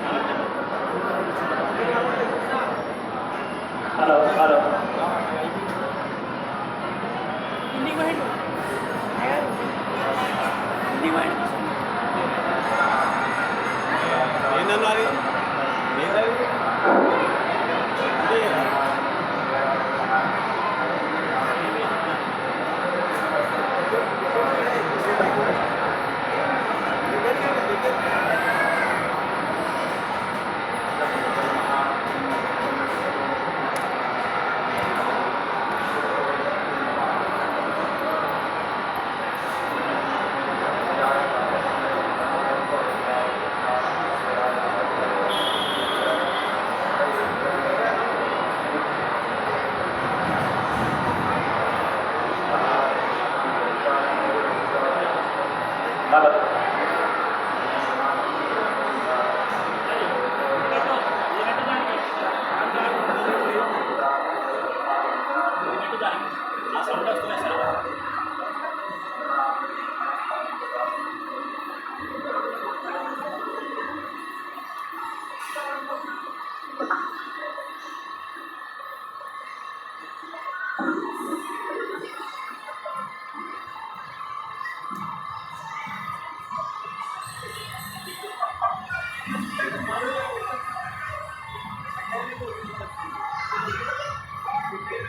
Gracias.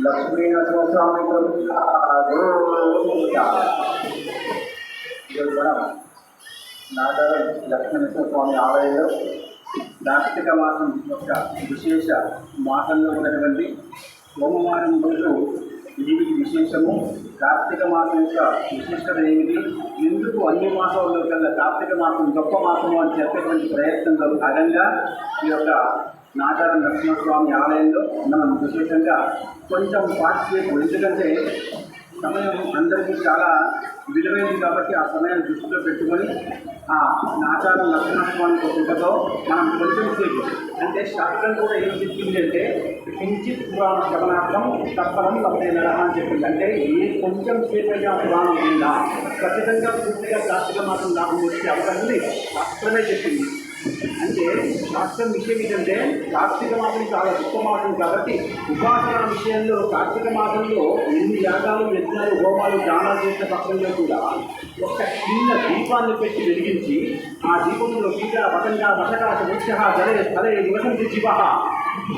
Lakshmi Narasimhaswamy మనం నాగారం లక్ష్మీనరసింహస్వామి ఆలయంలో కార్తీక మాసం యొక్క విశేష మాసంలో ఉన్నటువంటి సోమవారం రోజు ఏమిటి విశేషము కార్తీక మాసం యొక్క విశిష్టత ఏమిటి ఎందుకు అన్ని మాసాల్లో కల్లా కార్తీక మాసం గొప్ప మాసము అని చెప్పేటువంటి ప్రయత్నంలో భాగంగా ఈ యొక్క నాగారం నరసింహస్వామి ఆలయంలో మనం విశేషంగా కొంచెం పార్టిసిపేట్ ఎందుకంటే సమయం అందరికీ చాలా విలువైంది కాబట్టి ఆ సమయాన్ని దృష్టిలో పెట్టుకొని ఆ నాచారం నరసింహస్వామి కృపతో మనం కొంచెం సేపు అంటే శాస్త్రం కూడా ఏం చెప్పింది అంటే కించిత్ పురాణ శ్రవణార్థం తప్పడం తప్పేదన అని చెప్పింది. అంటే ఏ కొంచెం సేపు అయినా పురాణం ఉందా? ఖచ్చితంగా పూర్తిగా శాస్త్రం మాత్రం లాభం వచ్చే అవకాశం ఉంది శాస్త్రమే చెప్పింది. అంటే శాస్త్రం విషయం ఏంటంటే కార్తీక మాసం చాలా గొప్ప మాసం కాబట్టి ఉపాసన విషయంలో కార్తీక మాసంలో ఎన్ని యాగాలు యజ్ఞాలు హోమాలు దానాలు చేసిన పక్షంలో కూడా ఒక చిన్న దీపాన్ని పెట్టి వెలిగించి ఆ దీపంలో కీట పతంగ వటకాశ వృక్ష జలే స్థలే నివసంతి శివ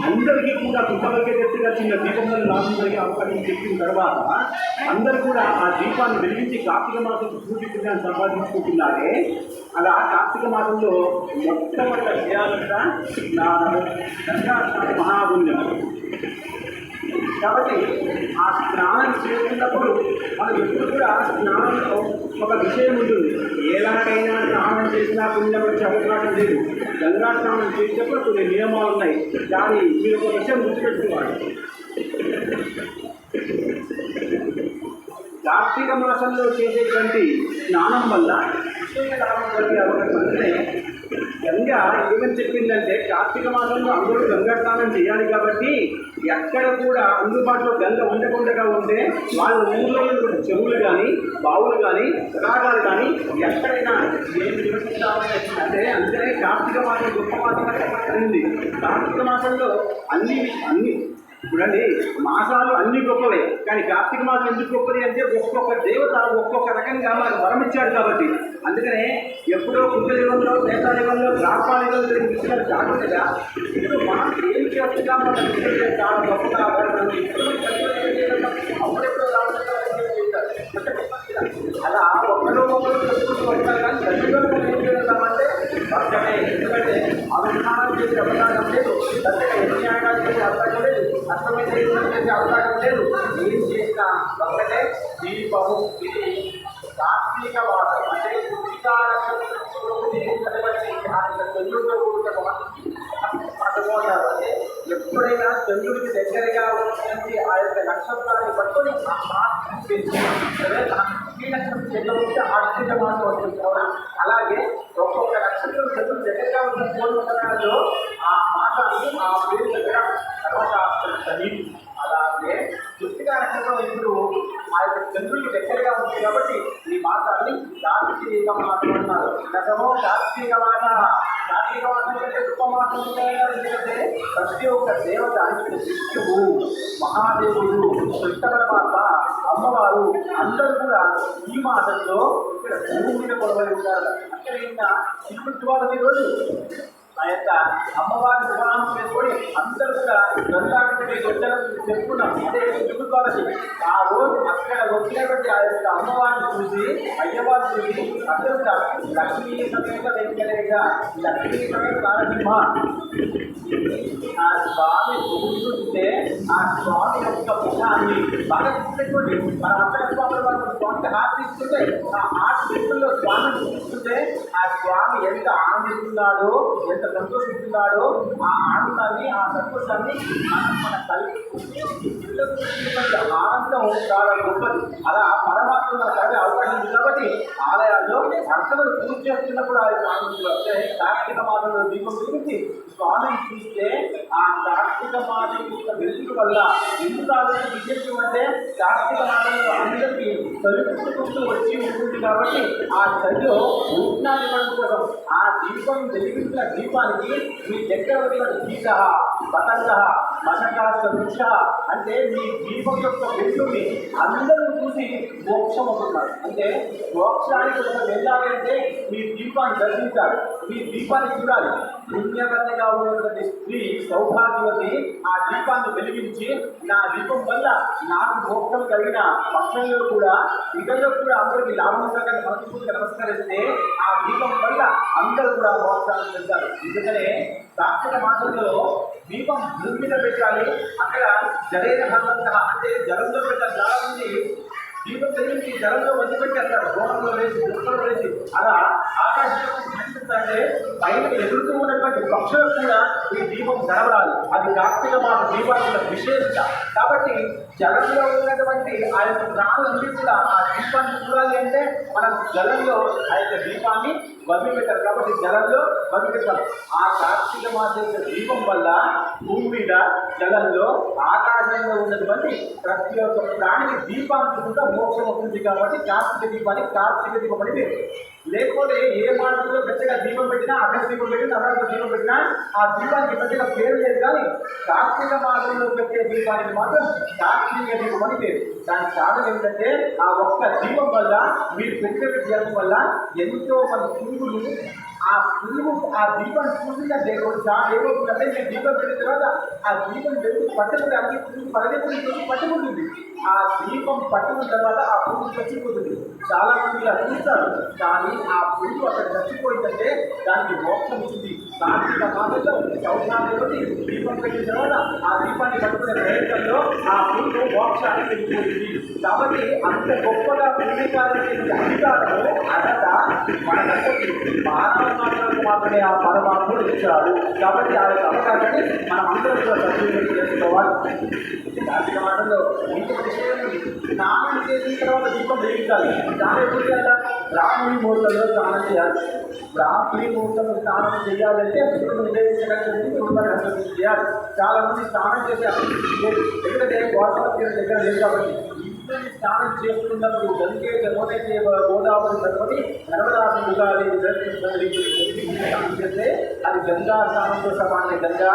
అందరికీ కూడా కొంతవరకే వ్యక్తిగా చిన్న దీపంలో లాభం అవకాశం చెప్పిన తర్వాత అందరు కూడా ఆ దీపాన్ని వెలిగించి కార్తీక మాసం సూచితంగా సంపాదించుకుంటున్నారే. అలా కార్తీక మాసంలో మొట్టమొదటి చేయాలంట నా గంగా మహాపుణ్యం. కాబట్టి ఆ స్నానం చేసినప్పుడు మనం ఎప్పుడు కూడా స్నానంలో ఒక విషయం ఉంటుంది. ఎలాగైనా స్నానం చేసినా పుణ్యపడి అవకాశం లేదు. గంగా స్నానం చేసేటప్పుడు కొన్ని నియమాలు ఉన్నాయి. దాన్ని మీరు ఒక విషయం గుర్తుపెట్టుకోవాలి. కార్తీక మాసంలో చేసేటువంటి స్నానం వల్ల విశేష లాభం కలిగే అవకాశం అంటే గంగ ఏమని చెప్పిందంటే కార్తీక మాసంలో అందరూ గంగా స్నానం చేయాలి కాబట్టి ఎక్కడ కూడా అందుబాటులో గంగ ఉండకుండా ఉంటే వాళ్ళ ఊళ్ళో ఉన్న చెరువులు కానీ బావులు కానీ తడాగాలు కానీ ఎక్కడైనా ఏం అంటే అందుకనే కార్తీక మాసం గొప్ప మాసం కార్తీక మాసంలో అన్ని అన్ని చూడండి మాసాలు అన్ని గొప్పవే. కానీ కార్తీక మాసం ఎందుకు గొప్పది అంటే ఒక్కొక్క దేవత ఒక్కొక్క రకంగా మనకు వరం ఇచ్చాడు కాబట్టి. అందుకనే ఎప్పుడో కుటుంబంలో నేతాయుగంలో ద్రాపాయుగంలో ఇచ్చారు కాకుండా ఇప్పుడు మనం ఏం చేస్తున్నాం చాలా గొప్పగా అవడం అప్పుడెప్పుడో అలా ఒక్కడో ఒకరు చెప్పుకుంటూ వస్తారు కానీ అవకాశం లేదు తల్లిగా యజ్ఞానాలు చేసే అవకాశం లేదు అర్థమే చేసే అవకాశం లేదు ఏం చేసినా ఒక్కటే దీపము ఇది కార్తీక వాదం అంటే చంద్రుడితో కూడుకున్న పట్టుకుంటారు అంటే ఎప్పుడైనా చంద్రుడికి దగ్గరగా ఉన్నటువంటి ఆ యొక్క నక్షత్రాన్ని పట్టుకొని ఆ మాసం పెంచి సరే ఈ నక్షత్రం చెల్లవుతే ఆర్థిక మాసం వస్తుంది అవునా అలాగే ఒక్కొక్క ఆ మాసాన్ని ఆ పేరు దగ్గర సర్వశాస్త్రం అలాగే కృతికా ఇప్పుడు ఆ యొక్క చంద్రుడికి దగ్గరగా ఉంది కాబట్టి ఈ మాసాన్ని కార్తీక మాసం అన్నారు గతమో కార్తీక మాస కార్తీక మాసం కంటే గొప్ప మాసం ఎందుకంటే ప్రతి ఒక్క దేవత అంటే విష్ణువు మహాదేవుడు కృష్ణ పరమాత్మ అమ్మవారు అందరూ కూడా ఈ మాసంలో ఇక్కడ భూమి మీద కొడవలి ఉంటారు అక్కడ ఇంకా శివుడు రోజు ఆ యొక్క అమ్మవారి వివాహం చేసుకొని అందరూ కూడా గంగాకి వచ్చారని చెప్పుకున్నాం. అదే చెప్పుకోవాలి ఆ రోజు అక్కడ వచ్చినటువంటి ఆ యొక్క అమ్మవారిని చూసి అయ్యవారిని చూసి అందరూ కూడా లక్ష్మీ సమేత వెంకటేగా లక్ష్మీ సమేత నారసింహ ఆ స్వామి చూస్తుంటే ఆ స్వామి యొక్క ముఖాన్ని భగవంతుడి మన అక్కడ స్వామి వారు స్వామికి హార్ట్ ఇస్తుంటే ఆ హార్ట్ ఇస్తుందో స్వామిని చూస్తుంటే ఆ స్వామి ఎంత ఆనందిస్తున్నాడో ఎంత సంతోషిస్తున్నాడో ఆ ఆనందాన్ని ఆ సంతోషాన్ని మనం మన తల్లి ఆనందం చాలా గొప్పది అలా పరమాత్మ మన కలిగే అవకాశం ఉంది కాబట్టి ఆలయాల్లో అర్చనలు పూజ చేస్తున్నప్పుడు ఆ యొక్క ఆనందం వస్తే కార్తీక మాసంలో దీపం గురించి స్వామిని చూస్తే ఆ కార్తీక మాసం యొక్క వెలుగు వల్ల ఎందుకు ఆలోచన విశేషం అంటే కార్తీక మాసంలో అందరికీ తలుపుకుంటూ వచ్చి ఉంటుంది కాబట్టి ఆ చలిలో ఉష్ణాన్ని ఇవ్వడం కోసం ఆ దీపం వెలిగించిన దీపానికి మీ దగ్గర వచ్చిన గీత పతంగ మశకాస్త వృక్ష అంటే మీ దీపం యొక్క వెలుగుని అందరూ చూసి మోక్షం అవుతున్నారు అంటే మోక్షానికి ఒక వెళ్ళాలి అంటే మీ దీపాన్ని దర్శించాలి. మీ దీపాన్ని చూడాలి. పుణ్యవతిగా ఉన్నటువంటి స్త్రీ సౌభాగ్యవతి ఆ దీపాన్ని వెలిగించి నా దీపం వల్ల నాకు మోక్షం కలిగిన పక్షంలో కూడా ఇతరులు కూడా అందరికీ లాభం కలిగిన మనస్ఫూర్తిగా నమస్కరిస్తే ఆ దీపం వల్ల అందరూ కూడా మోక్షాన్ని వెళ్తారు ఎందుకనే కార్తీక మాసంలో దీపం భూమి మీద పెట్టాలి. అక్కడ జరైన భగవంత అంటే జలంలో పెట్టాలి చాలా దీపం వెలిగించి జలంలో వచ్చి పెట్టేస్తారు గోడంలో వేసి దుఃఖంలో వేసి అలా ఆకాశంలో అంటే పైన ఎదురుతూ ఉన్నటువంటి పక్షులకు కూడా ఈ దీపం జరగాలి అది కార్తీక మాస దీపాల విశేషత. కాబట్టి జలంలో ఉన్నటువంటి ఆ యొక్క ప్రాణులన్నీ కూడా ఆ దీపాన్ని చూడాలి అంటే మనం జలంలో ఆ యొక్క దీపాన్ని వదిలిపెట్టారు కాబట్టి జలంలో వదిలిపెట్టారు ఆ కార్తీక మాస యొక్క దీపం వల్ల భూమి మీద జలంలో ఆకాశంలో ఉన్నటువంటి ప్రతి ఒక్క ప్రాణికి దీపానికి కూడా మోక్షం వస్తుంది కాబట్టి కార్తీక దీపానికి కార్తీక దీపం అని పేరు. లేకపోతే ఏ మార్గంలో పెద్దగా దీపం పెట్టినా అక్కడ దీపం పెట్టినా అక్కడ దీపం పెట్టినా ఆ దీపానికి పెద్దగా పేరు లేదు కానీ కార్తీక మార్గంలో పెట్టే దీపానికి మాత్రం కార్తీక దీపం అని పేరు. దానికి కారణం ఏంటంటే ఆ ఒక్క దీపం వల్ల మీరు పెట్టే దీపం వల్ల ఎంతో మంది పురుగులు ఆ పురుగు ఆ దీపం చూసిన దేవుడు ఏమవుతుందంటే మీరు దీపం పెట్టిన తర్వాత ఆ దీపం వెలుగు పట్టుకుంటే పురుగు పరిగెత్తుకుని పట్టుకుంటుంది. ఆ దీపం పట్టుకున్న తర్వాత ఆ పురుగు చచ్చిపోతుంది. చాలా మంది ఇలా చూస్తారు. కానీ ఆ పురుగు అక్కడ చచ్చిపోయిందంటే దానికి మోక్షం ఇచ్చింది కార్తీక మాసంలో చౌసాదేవతి దీపం పెట్టిన తర్వాత ఆ దీపాన్ని పట్టుకునే ప్రయత్నంలో ఆ పురుగు మోక్షాన్ని వెళ్ళిపోయింది. కాబట్టి అంత గొప్పగా పుణ్యకాలని అధికారము అర్హత మనకందరికీ మానవ మాత్రమే ఆ పరమాత్ముడు ఇచ్చాడు కాబట్టి ఆ యొక్క అవకాశాన్ని మనం అందరం కూడా సద్వినియోగం చేసుకోవాలి. కార్తీక మాసంలో ఇంకొక విషయం ఉంది. స్నానం చేసిన తర్వాత దీపం వెలిగించాలి. దాని ఎప్పుడు చేయాలి రాముడి ముహూర్తంలో స్నానం చేయాలి రాత్రి ముహూర్తంలో స్నానం చేయాలంటే దీపం నివేదించడానికి కుటుంబాన్ని అభివృద్ధి చేయాలి చాలా మంది స్నానం చేశారు ఎందుకంటే గోదావరి తీరం దగ్గర లేదు కాబట్టి ఇంటిని స్నానం చేసుకున్నప్పుడు గంగే జమునైతే గోదావరి సరిపడి నర్మదాసుగా స్నానం చేస్తే అది గంగా స్నానంతో సమానం గంగా.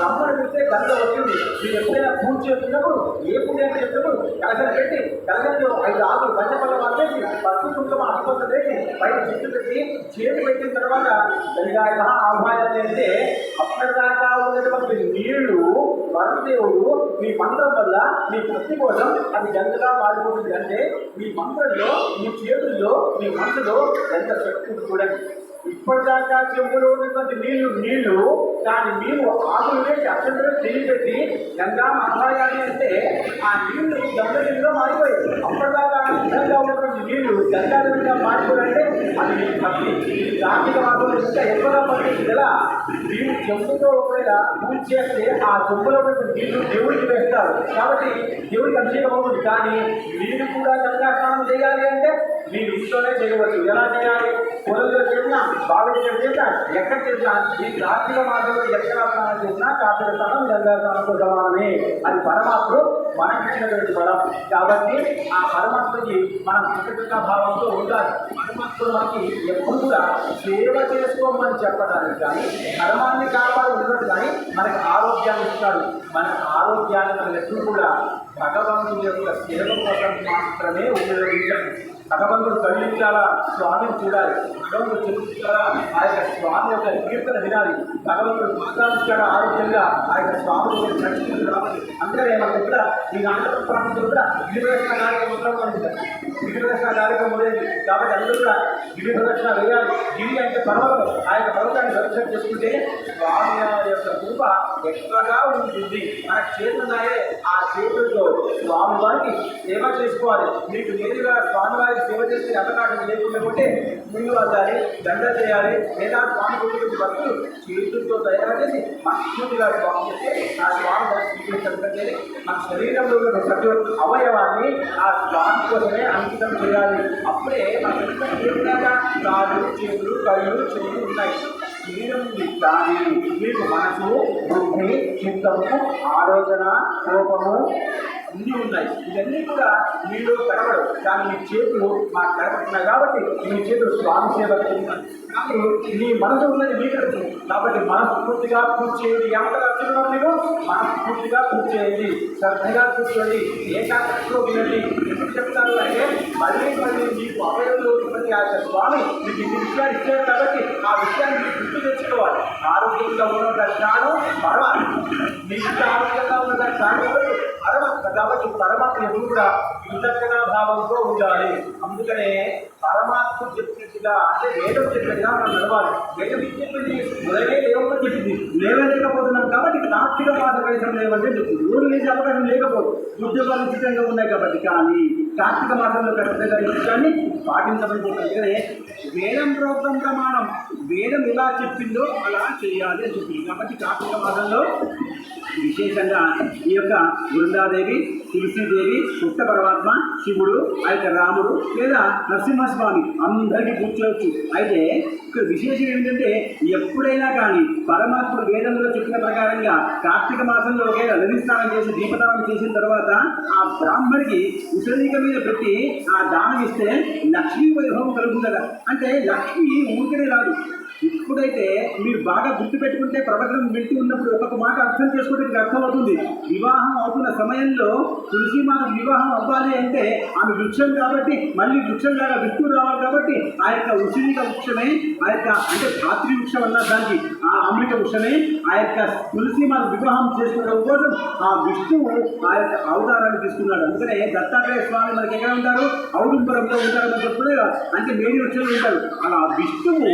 రమ్మని చూస్తే గంగ వచ్చింది. మీరు ఎప్పుడైనా పూజ చేస్తున్నప్పుడు ఏ పూజ చేస్తున్నప్పుడు కలసం పెట్టి కలసంలో ఐదు ఆకులు పంచపల్ల వదిలేసి పసుపు కుంకుమ అస్పత్త పెట్టి పైన చెట్టు పెట్టి చేతి పెట్టిన తర్వాత గంగా ఆహ్వానం చేస్తే అప్పటిదాకా ఉన్నటువంటి నీళ్ళు వరదేవుడు మీ మంత్రం వల్ల మీ భక్తి కోసం అది గంగగా మారిపోతుంది అంటే మీ మంత్రంలో మీ చేతుల్లో మీ మనసులో ఎంత శక్తి చూడండి. ఇప్పటిదాకా చెంబులో ఉన్నటువంటి నీళ్ళు నీళ్ళు దాని నీళ్ళు ఆకులు వేసి అక్షంతలో చెయ్యి గంగా మహాయాన్ని అంటే ఆ నీళ్ళు గంగ నీళ్ళలో మారిపోయాయి. అప్పటిదాకా అందంగా ఉన్నటువంటి నీళ్ళు గంగా నీళ్ళుగా మారిపోయాయంటే అది భక్తి. దానికి మాత్రం ఇంకా ఎక్కువగా భక్తి ఇలా నీవు చెంబుతో ఒకవేళ పూజ చేస్తే ఆ చెంబులో ఉన్నటువంటి నీళ్ళు దేవుడికి వేస్తారు. కాబట్టి దేవుడికి అభిషేకం అవుతుంది. కానీ మీరు కూడా గంగా స్నానం చేయాలి అంటే మీరు ఇంట్లోనే చేయవచ్చు. ఎలా చేయాలి? పొలంలో చేసినా బావిలో చేసినా ఎక్కడ చేసినా ఈ కార్తీక మాసంలో ఎక్కడ స్నానం చేసినా కార్తీక స్నానం గంగా స్నానంతో సమానమే అది పరమాత్ముడు మనకిచ్చినటువంటి పదం కాబట్టి ఆ పరమాత్మకి మనం కృతజ్ఞత భావంతో ఉండాలి. పరమాత్మ మనకి ఎప్పుడు కూడా సేవ చేసుకోమని చెప్పడానికి కానీ ధర్మాన్ని కాపాడు ఉండదు కానీ మనకి ఆరోగ్యాన్ని ఇస్తాడు. మన ఆరోగ్యాన్ని మనం ఎప్పుడు కూడా భగవంతుని యొక్క సేవ కోసం మాత్రమే ఉపయోగించాలి భగవంతుడు కళ్ళించాలా స్వామిని చూడాలి. భగవంతుడు చెల్లించాలా ఆ యొక్క స్వామి యొక్క కీర్తన వినాలి. భగవంతుడు మాట్లాడించాడా ఆరోగ్యంగా? ఆ యొక్క స్వామి నడుచుకుని రావాలి అందుకనే మన దగ్గర ఈ నాటక ప్రాంతంలో కూడా గిరిప్రదక్షిణ కార్యక్రమం ఉంటుంది గిరిప్రదక్షిణ కార్యక్రమం ఉండేది కాబట్టి అందరూ కూడా గిరి వేయాలి. గిరి అంటే పర్వతం. ఆ యొక్క పర్వతాన్ని దర్శనం చేసుకుంటే స్వామి యొక్క కృప ఎక్కువగా ఉంటుంది. మన చేతున్నాయే ఆ చేతులతో స్వామి వారికి సేవ చేసుకోవాలి. మీకు నేరుగా స్వామివారి వారికి సేవ చేసే అవకాశం లేకుండా ఉంటే ముందు వెళ్ళాలి దండ చేయాలి లేదా స్వామి గురించి భక్తులు చేతులతో తయారు చేసి మా మనస్ఫూర్తిగా స్వామి చేస్తే ఆ స్వామి వారికి స్వీకరించడం మన శరీరంలో ఉన్న ప్రతి ఒక్క అవయవాన్ని ఆ స్వామి కోసమే అంకితం చేయాలి. అప్పుడే మన శరీరంగా కాళ్ళు చేతులు కళ్ళు చెవులు ఉన్నాయి శరీరం దాని మీకు మనసు బుద్ధి చిత్తము ఆలోచన కోపము అన్నీ ఉన్నాయి. ఇవన్నీ కూడా మీలో కనబడవు. కానీ మీ చేతులు మాకు కనబడుతున్నాయి కాబట్టి మీ చేతులు స్వామి సేవ చేస్తున్నాయి కానీ మీ మనసు ఉన్నది మీకు తెలుసు. కాబట్టి మనస్ఫూర్తిగా పూజ చేయండి. ఎంత నచ్చుతున్నారు మీరు మనస్ఫూర్తిగా పూజ చేయండి. శ్రద్ధగా కూర్చోండి. ఏకాగ్రతలో వినండి. ఎందుకు చెప్తారు అంటే మళ్ళీ మళ్ళీ మీకు అవయవులు ఉన్నటువంటి స్వామి మీకు ఇన్ని విషయాలు ఇచ్చారు కాబట్టి ఆ విషయాన్ని మీరు గుర్తు తెచ్చుకోవాలి. ఆరోగ్యంగా ఉన్న జ్ఞానం పర్వాలి మీ ఇంత ఆరోగ్యంగా ఉన్న జ్ఞానం పరమ కాబట్టి పరమాత్మ ఎప్పుడు కూడా కృతజ్ఞతా భావంతో ఉండాలి. అందుకనే పరమాత్మ చెప్పినట్టుగా అంటే వేదం చెప్పినట్టుగా మనం నడవాలి. వేదం చెప్పింది ఉదయమే లేవని చెప్పింది. లేవలేకపోతున్నాం కాబట్టి కార్తీక మాస లేవంటే చెప్పింది. ఊరు లేచే అవకాశం లేకపోదు. ఉద్యోగాలు ఉచితంగా ఉన్నాయి కాబట్టి కానీ కార్తీక మాసంలో ఖచ్చితంగా ఈ విషయాన్ని పాటించమని చెప్పింది వేదం ప్రోక్తం ప్రమాణం వేదం ఎలా చెప్పిందో అలా చేయాలి అని చెప్పింది. కాబట్టి కార్తీక మాసంలో విశేషంగా ఈ యొక్క సీతాదేవి తులసీదేవి పుట్ట పరమాత్మ శివుడు అయితే రాముడు లేదా నరసింహస్వామి అందరికీ కూర్చోవచ్చు అయితే ఇక్కడ విశేషం ఏంటంటే ఎప్పుడైనా కానీ పరమాత్ముడు వేదంలో చెప్పిన ప్రకారంగా కార్తీక మాసంలో ఒకవేళ స్నానం చేసి దీపదానం చేసిన తర్వాత ఆ బ్రాహ్మడికి ఉసిరిక మీద పెట్టి ఆ దానం ఇస్తే లక్ష్మీ వైభవం కలుగుతుందట. అంటే లక్ష్మి ఊరికనే రాదు ఇప్పుడైతే మీరు బాగా గుర్తు పెట్టుకుంటే ప్రవచనం వింటూ ఉన్నప్పుడు ఒక్కొక్క మాట అర్థం చేసుకుంటే మీకు అర్థమవుతుంది. వివాహం అవుతున్న సమయంలో తులసి మాకు వివాహం అవ్వాలి అంటే ఆమె వృక్షం కాబట్టి మళ్ళీ వృక్షం లాగా విష్ణు రావాలి కాబట్టి ఆ యొక్క ఉసిరిక వృక్షమే ఆ యొక్క అంటే ధాత్రి వృక్షం అన్న దానికి ఆ అమృత వృక్షమే ఆ యొక్క తులసి మాకు వివాహం చేసుకోవడం కోసం ఆ విష్ణువు ఆ యొక్క అవతారాన్ని తీసుకున్నాడు. అందుకనే దత్తాత్రేయ స్వామి మనకి ఎక్కడ ఉంటారు? ఔడుంబరంలో ఉంటారు అని ఎప్పుడే అంటే మేడి వృక్షంలో ఉంటారు. అలా విష్ణువు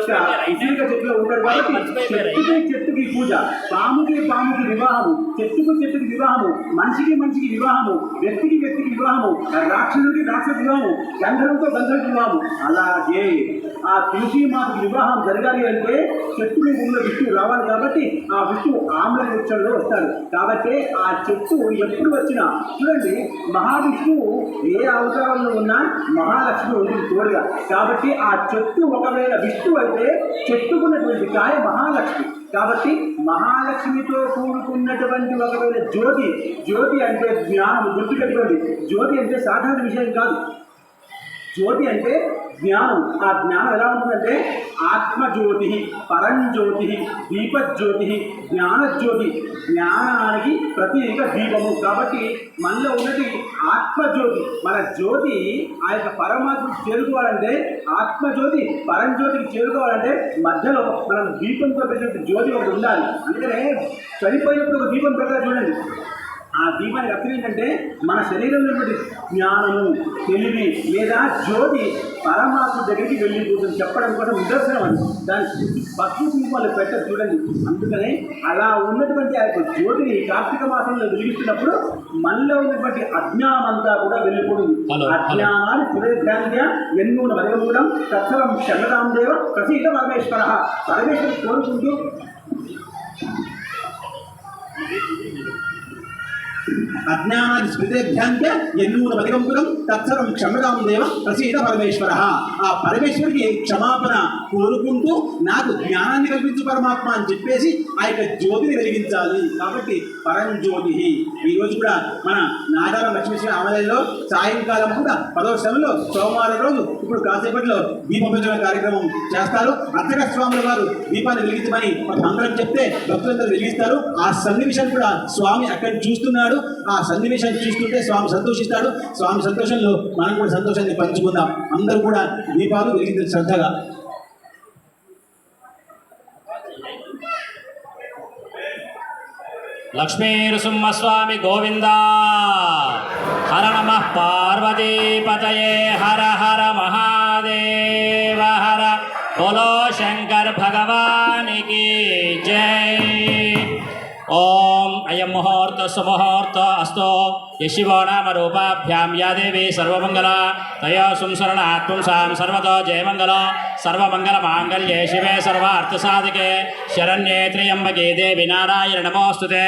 యొక్క యొక్క ఉసిరిక చెట్టులో ఉంటాడు కాబట్టి చెట్టుకి చెట్టుకి పూజ. పాముకి పాముకి వివాహము చెట్టుకు చెట్టుకి వివాహము మనిషికి మనిషికి వివాహము వ్యక్తికి వ్యక్తికి వివాహము రాక్షసుడికి రాక్షస వివాహము గంధర్వంతో గంధర్వ వివాహము. అలాగే ఆ తులసి మాకు వివాహం జరగాలి అంటే చెట్టు ఉన్న విష్ణువు రావాలి కాబట్టి ఆ విష్ణువు ఆమ్ల వృక్షంలో వస్తాడు. కాబట్టి ఆ చెట్టు ఎప్పుడు వచ్చినా చూడండి మహావిష్ణువు ఏ అవతారంలో ఉన్నా మహాలక్ష్మి ఉంటుంది తోడుగా కాబట్టి ఆ చెట్టు ఒకవేళ విష్ణువు అంటే చెట్టుకున్నటువంటి కాయ మహాలక్ష్మి. కాబట్టి మహాలక్ష్మితో కూడుకున్నటువంటి ఒకవేళ జ్యోతి. జ్యోతి అంటే జ్ఞానం గుర్తుపెట్టుకోండి. జ్యోతి అంటే సాధారణ విషయం కాదు. జ్యోతి అంటే జ్ఞానం. ఆ జ్ఞానం ఎలా ఉంటుందంటే ఆత్మజ్యోతి పరంజ్యోతి దీపజ్యోతి జ్ఞానజ్యోతి. జ్ఞానానికి ప్రతీక దీపము. కాబట్టి మనలో ఉన్నది ఆత్మజ్యోతి. మన జ్యోతి ఆ యొక్క పరమాత్మకు చేరుకోవాలంటే ఆత్మజ్యోతి పరంజ్యోతికి చేరుకోవాలంటే మధ్యలో మనం దీపంతో పెట్టినట్టు జ్యోతి ఒకటి ఉండాలి. అందుకనే చనిపోయినప్పుడు ఒక దీపం పెట్టాలి చూడండి. ఆ దీపానికి అర్థం ఏంటంటే మన శరీరంలో జ్ఞానము తెలివి లేదా జ్యోతి పరమాత్మ దగ్గరికి వెళ్ళిపోతుంది. చెప్పడం కోసం నిదర్శనం అది. దాని భక్తి కుంకుమాలు పెట్టదు చూడండి. అందుకనే అలా ఉన్నటువంటి ఆ యొక్క జ్యోతిని కార్తీక మాసంలో వెలిగిస్తున్నప్పుడు మనలో ఉన్నటువంటి అజ్ఞానం అంతా కూడా వెళ్ళిపోతుంది. అజ్ఞానాన్ని పురేభ్యాంధ్య ఎన్నూన వదలకూడం తత్సరం శరణరాం దేవ ప్రసీత పరమేశ్వర. పరమేశ్వరు కోరుకుంటూ అజ్ఞానాది స్మృతేభ్యాంత్య ఎన్నూన పదికంపురం తత్సరం క్షమరాం దేవ ప్రసీద పరమేశ్వర. ఆ పరమేశ్వరికి క్షమాపణ కోరుకుంటూ నాకు జ్ఞానాన్ని కల్పించు పరమాత్మ అని చెప్పేసి ఆ యొక్క జ్యోతిని వెలిగించాలి. కాబట్టి పరంజ్యోతి ఈ రోజు కూడా మన నాదారం లక్ష్మీశ్వర ఆలయంలో సాయంకాలం కూడా పదవ శ్రమలో సోమవారం రోజు ఇప్పుడు కాసేపట్లో దీపభజన కార్యక్రమం చేస్తారు. అర్చక స్వాముల వారు దీపాన్ని వెలిగించమని ఒక చెప్తే భక్తులందరూ వెలిగిస్తారు. ఆ సన్నివేశాన్ని కూడా స్వామి అక్కడ చూస్తున్నాడు. ఆ సన్నివేశాన్ని చూస్తుంటే స్వామి సంతోషిస్తాడు. స్వామి సంతోషంలో మనం కూడా సంతోషాన్ని పంచుకుందాం. అందరూ కూడా దీపాలు వెలిగించారు శ్రద్ధగా. లక్ష్మీనృసింహస్వామి గోవింద. హర నమ పార్వతీపతయే హర హర మహాదేవ హర. బోలో శంకర్ భగవానికి జై. ఓ అయం ముహూర్త సుముహూర్త అస్తో యశివో నామ రూపాభ్యాం యా దేవి సర్వమంగళ తయో సంసరణ ఆత్మంసాం సర్వతో జయమంగళ సర్వమంగళ మాంగళ్యే శివే సర్వార్థసాధికే శరణ్యే త్ర్యంబకే దేవి నారాయణ నమోస్తుతే